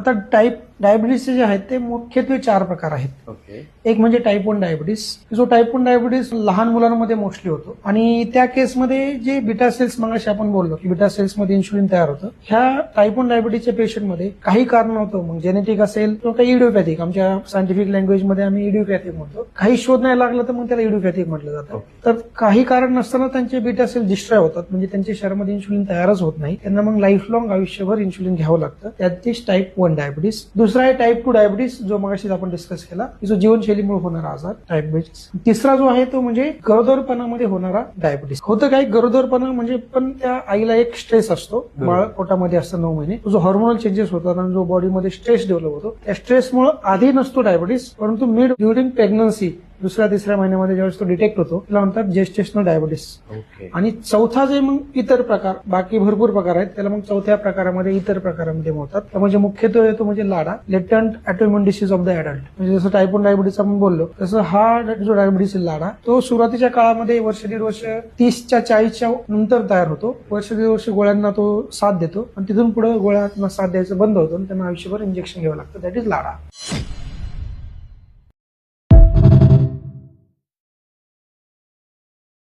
आता टाईप डायबिटीसचे जे आहेत ते मुख्यत्वे चार प्रकार आहेत. ओके. एक म्हणजे टाईप वन डायबिटीस जो टाईप वन डायबिटीस लहान मुलांमध्ये मोस्टली होतो. आणि त्या केसमध्ये जे बिटा सेल्स मगाशी आपण बोललो की बिटा सेल्समध्ये इन्शुलिन तयार होतं. ह्या टाईप वन डायबिटीसच्या पेशंटमध्ये काही कारण होतं मग जेनेटिक असेल किंवा काही इडिओपॅथिक आमच्या सायंटिफिक लँग्वेजमध्ये आम्ही इडिओपॅथिक म्हणतो. काही शोध नाही लागलं तर मग त्याला इडिओपॅथिक म्हटलं जातं. तर काही कारण नसताना त्यांचे बिटा सेल डिस्ट्रॉय होतात. म्हणजे त्यांच्या शरीरामध्ये इन्शुलिन तयारच होत नाही. त्यांना मग लाईफ लॉंग आयुष्यभर इन्शुलिन घ्यावं लागतं. त्यात टाईप वन डायबिटीस दुसरा आहे टाईप टू डायबिटीस जो मगाशीच आपण डिस्कस केला की जो जीवनशैलीमुळे होणारा आजार डायबिटीस तिसरा जो आहे तो म्हणजे गरोदरपणामध्ये होणारा डायबिटीस होतं काय गरोदरपणा म्हणजे पण त्या आईला एक स्ट्रेस असतो. बाळ पोटामध्ये असतं नऊ महिने. जो हॉर्मोनल चेंजेस होतात आणि जो बॉडीमध्ये स्ट्रेस डेव्हलप होतो त्या स्ट्रेसमुळे आधी नसतो डायबिटीस परंतु मिड ड्युरिंग प्रेग्नन्सी दुसऱ्या तिसऱ्या महिन्यामध्ये ज्यावेळेस तो डिटेक्ट होतो त्याला म्हणतात जेस्टेशनल डायबिटीस आणि चौथा जे मग इतर प्रकार बाकी भरपूर प्रकार आहेत त्याला मग चौथ्या प्रकारामध्ये इतर प्रकारामध्ये मोडतात. तर म्हणजे मुख्यत्वे येतो म्हणजे LADA latent autoimmune disease of the adult म्हणजे जसं टाईप वन डायबिटीस आपण बोललो तसं हा जो डायबिटीस लाडा तो सुरुवातीच्या काळामध्ये वर्ष दीड वर्ष तीसच्या चाळीसच्या नंतर तयार होतो. वर्ष दीड वर्ष गोळ्यांना तो साथ देतो. आणि तिथून पुढे गोळ्यांना साथ द्यायचं बंद होतं आणि त्यांना आयुष्यभर इंजेक्शन घ्यावं लागतं. That is LADA.